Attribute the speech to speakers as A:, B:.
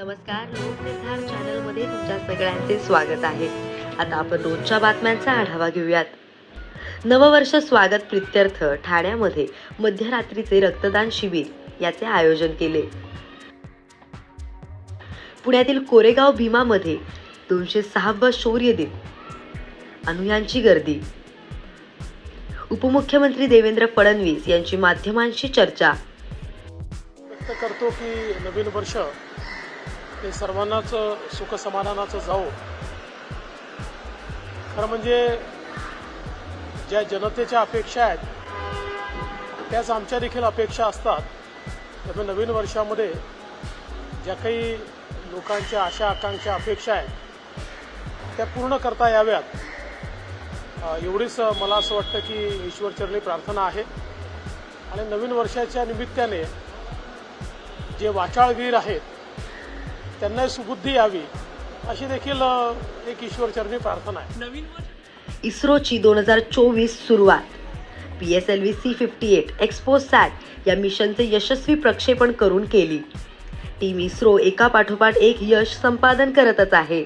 A: नमस्कार लोकनिर्धार चॅनलमध्ये तुमच्या सगळ्यांचे स्वागत आहे. आता आपण रोजच्या बातम्यांचा आढावा घेऊयात. नववर्ष स्वागत प्रित्यर्थ ठाण्यामध्ये मध्यरात्रीचे रक्तदान शिबिर याचे आयोजन केले. पुण्यातील कोरेगाव भीमामध्ये दोनशे सहावा शौर्य दिन. अनुयांची गर्दी. उपमुख्यमंत्री देवेंद्र फडणवीस यांची माध्यमांशी चर्चा.
B: व्यक्त करतो की नवीन वर्ष हे सर्वांनाच सुख समाधानाचं खरं म्हणजे ज्या जनतेच्या अपेक्षा आहेत त्याच आमच्या देखील अपेक्षा असतात. त्यामुळे नवीन वर्षामध्ये ज्या काही लोकांच्या आशा आकांक्षा अपेक्षा आहेत त्या पूर्ण करता याव्यात. एवढीच मला असं वाटतं की ईश्वरचरणी प्रार्थना आहे. आणि नवीन वर्षाच्या निमित्ताने जे वाचाळवीर आहेत त्यांना सुबुद्धी यावी अशी देखील एक ईश्वरचरणी प्रार्थना आहे.
A: इस्रोची दोन हजार चोवीस सुरुवात. P S L V C fifty eight XPoSat या मिशनचे यशस्वी प्रक्षेपण करून केली. टीम इस्रो एका पाठोपाठ एक यश संपादन करतच आहे.